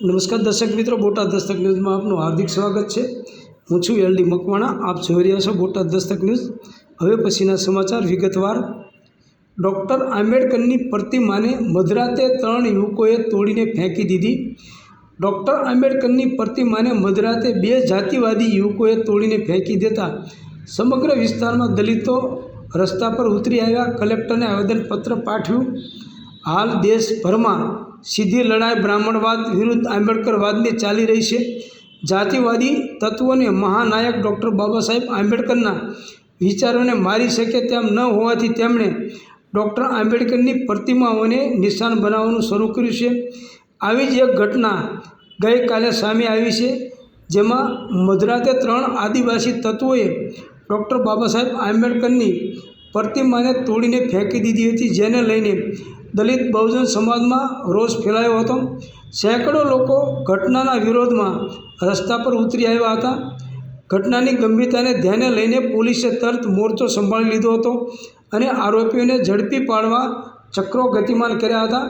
નમસ્કાર દર્શક મિત્રો, બોટાદ દસ્તક ન્યૂઝમાં આપનું હાર્દિક સ્વાગત છે. હું છું એલડી મકવાણા, આપ જોઈ રહ્યા છો બોટાદ દસ્તક ન્યૂઝ. હવે પછીના સમાચાર વિગતવાર. ડૉક્ટર આંબેડકરની પ્રતિમાને મધરાતે ત્રણ યુવકોએ તોડીને ફેંકી દીધી. ડૉક્ટર આંબેડકરની પ્રતિમાને મધરાતે બે જાતિવાદી યુવકોએ તોડીને ફેંકી દેતા સમગ્ર વિસ્તારમાં દલિતો રસ્તા પર ઉતરી આવ્યા. કલેક્ટરને આવેદનપત્ર પાઠવ્યું. હાલ દેશભરમાં સીધી લડાઈ બ્રાહ્મણવાદ વિરુદ્ધ આંબેડકરવાદની ચાલી રહી છે. જાતિવાદી તત્વોને મહાનાયક ડૉક્ટર બાબા સાહેબ આંબેડકરના વિચારોને મારી શકે તેમ ન હોવાથી તેમણે ડૉક્ટર આંબેડકરની પ્રતિમાઓને નિશાન બનાવવાનું શરૂ કર્યું છે. આવી જ એક ઘટના ગઈકાલે સામે આવી છે, જેમાં મધરાતે ત્રણ આદિવાસી તત્વોએ ડૉક્ટર બાબા સાહેબ આંબેડકરની પ્રતિમાને તોડીને ફેંકી દીધી હતી, જેને લઈને દલિત બહુજન સમાજમાં રોષ ફેલાયો હતો. સેંકડો લોકો ઘટનાના વિરોધમાં રસ્તા પર ઉતરી આવ્યા હતા. ઘટનાની ગંભીરતાને ધ્યાને લઈને પોલીસે તરત મોરચો સંભાળી લીધો હતો અને આરોપીઓને ઝડપી પાડવા ચક્રો ગતિમાન કર્યા હતા.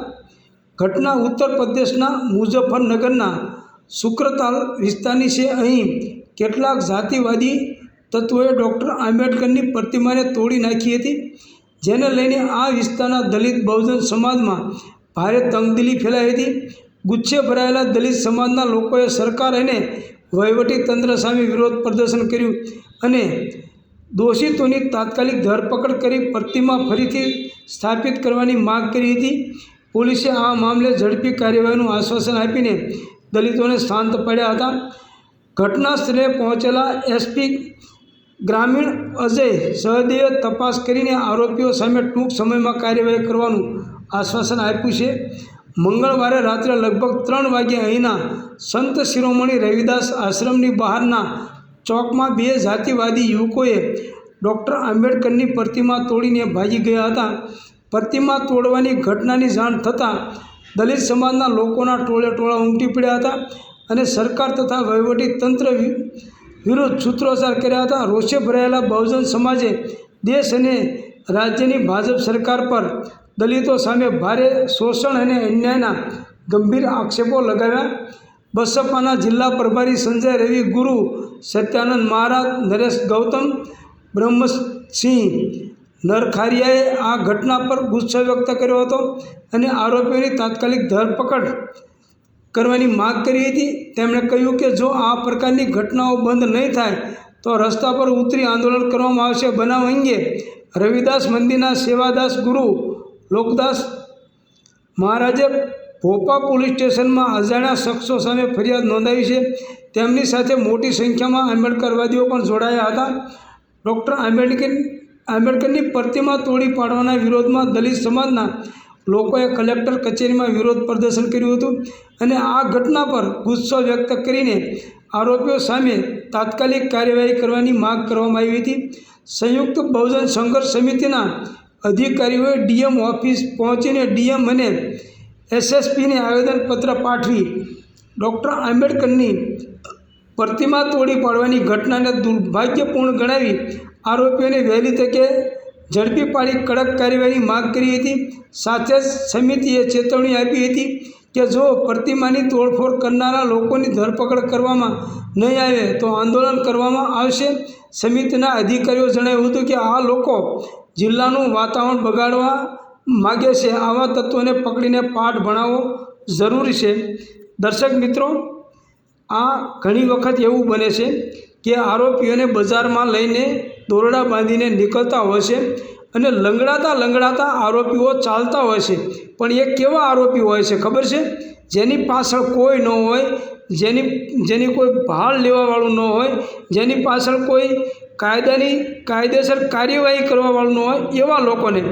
ઘટના ઉત્તર પ્રદેશના મુઝફ્ફરનગરના શુક્રતાલ વિસ્તારની છે. અહીં કેટલાક જાતિવાદી તત્વોએ ડૉક્ટર આંબેડકરની પ્રતિમાને તોડી નાખી હતી. જેને લઈને આ વિસ્તારના દલિત બહુજન સમાજમાં ભારે તંગદિલી ફેલાઈ હતી. ગુચ્છે ભરાયેલા દલિત સમાજના લોકોએ સરકાર અને તંત્ર સામે વિરોધ પ્રદર્શન કર્યું અને દોષિતોની તાત્કાલિક ધરપકડ કરી પ્રતિમા ફરીથી સ્થાપિત કરવાની માગ કરી હતી. પોલીસે આ મામલે ઝડપી કાર્યવાહીનું આશ્વાસન આપીને દલિતોને શાંત પડ્યા હતા. ઘટના સ્થળે પહોંચેલા એસપી ગ્રામીણ અજય સહદેવે તપાસ કરીને આરોપીઓ સામે ટૂંક સમયમાં કાર્યવાહી કરવાનું આશ્વાસન આપ્યું છે. મંગળવારે રાત્રે લગભગ ત્રણ વાગ્યે અહીંના સંત શિરોમણી રવિદાસ આશ્રમની બહારના ચોકમાં બે જાતિવાદી યુવકોએ ડૉક્ટર આંબેડકરની પ્રતિમા તોડીને ભાગી ગયા હતા. પ્રતિમા તોડવાની ઘટનાની જાણ થતાં દલિત સમાજના લોકોના ટોળે ટોળા ઉમટી પડ્યા હતા અને સરકાર તથા વહીવટી તંત્ર વિરુદ્ધ સૂત્રોચ્ચાર કર્યા હતા. રોષે ભરાયેલા બહુજન સમાજે દેશ અને રાજ્યની ભાજપ સરકાર પર દલિતો સામે ભારે શોષણ અને અન્યાયના ગંભીર આક્ષેપો લગાવ્યા. બસપાના જિલ્લા પ્રભારી સંજય રવિ, ગુરુ સત્યાનંદ મહારાજ, નરેશ ગૌતમ, બ્રહ્મસિંહ નરખારિયાએ આ ઘટના પર ગુસ્સો વ્યક્ત કર્યો હતો અને આરોપીઓની તાત્કાલિક ધરપકડ કરવાની માગ કરી હતી. તેમણે કહ્યું કે જો આ પ્રકારની ઘટનાઓ બંધ નહીં થાય, તો રસ્તા પર ઉતરી આંદોલન કરવામાં આવશે. બનાવ અંગે રવિદાસ મંદિરના સેવાદાસ ગુરુ લોકદાસ મહારાજે ભોપા પોલીસ સ્ટેશનમાં અજાણ્યા શખ્સો સામે ફરિયાદ નોંધાવી છે. તેમની સાથે મોટી સંખ્યામાં આંબેડકરવાદીઓ પણ જોડાયા હતા. ડૉક્ટર આંબેડકર, આંબેડકરની પ્રતિમા તોડી પાડવાના વિરોધમાં દલિત સમાજના લોકોએ કલેક્ટર કચેરીમાં વિરોધ પ્રદર્શન કર્યું હતું અને આ ઘટના પર ગુસ્સો વ્યક્ત કરીને આરોપીઓ સામે તાત્કાલિક કાર્યવાહી કરવાની માગ કરવામાં આવી હતી. સંયુક્ત બહુજન સંઘર્ષ સમિતિના અધિકારીઓએ ડીએમ ઓફિસ પહોંચીને ડીએમ અને એસએસપીને આવેદનપત્ર પાઠવી ડૉક્ટર આંબેડકરની પ્રતિમા તોડી પાડવાની ઘટનાને દુર્ભાગ્યપૂર્ણ ગણાવી આરોપીઓને વહેલી તકે ઝડપી પાડી કડક કાર્યવાહીની માગ કરી હતી. સાથે જ સમિતિએ ચેતવણી આપી હતી કે જો પ્રતિમાની તોડફોડ કરનારા લોકોની ધરપકડ કરવામાં નહીં આવે તો આંદોલન કરવામાં આવશે. સમિતિના અધિકારીઓ જણાવ્યું હતું કે આ લોકો જિલ્લાનું વાતાવરણ બગાડવા માગે છે. આવા તત્વોને પકડીને પાઠ ભણાવવો જરૂરી છે. દર્શક મિત્રો, આ ઘણી વખત એવું બને છે કે આરોપીઓને બજારમાં લઈને દોરડા બાંધીને નીકળતા હોય છે અને લંગડાતા લંગડાતા આરોપીઓ ચાલતા હોય છે. પણ એ કેવા આરોપી હોય છે ખબર છે? જેની પાછળ કોઈ ન હોય, જેની જેની કોઈ ભાળ લેવાવાળું ન હોય, જેની પાછળ કોઈ કાયદાની, કાયદેસર કાર્યવાહી કરવાવાળું ન હોય એવા લોકોને.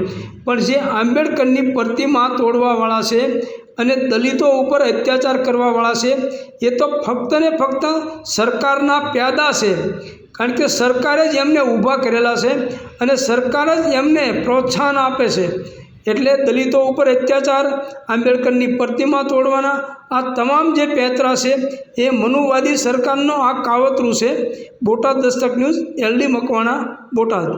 પણ જે આંબેડકરની પ્રતિમા તોડવાવાળા છે અને દલિતો ઉપર અત્યાચાર કરવાવાળા છે, એ તો ફક્ત ને ફક્ત સરકારના પ્યાદા છે. કારણ કે સરકારે જ એમને ઊભા કરેલા છે અને સરકાર જ એમને પ્રોત્સાહન આપે છે. એટલે દલિતો ઉપર અત્યાચાર, આંબેડકરની પ્રતિમા તોડવાના આ તમામ જે પેતરા છે, એ મનુવાદી સરકારનો આ કાવતરું છે. Botad Dastak news, LD Makwana, Botad.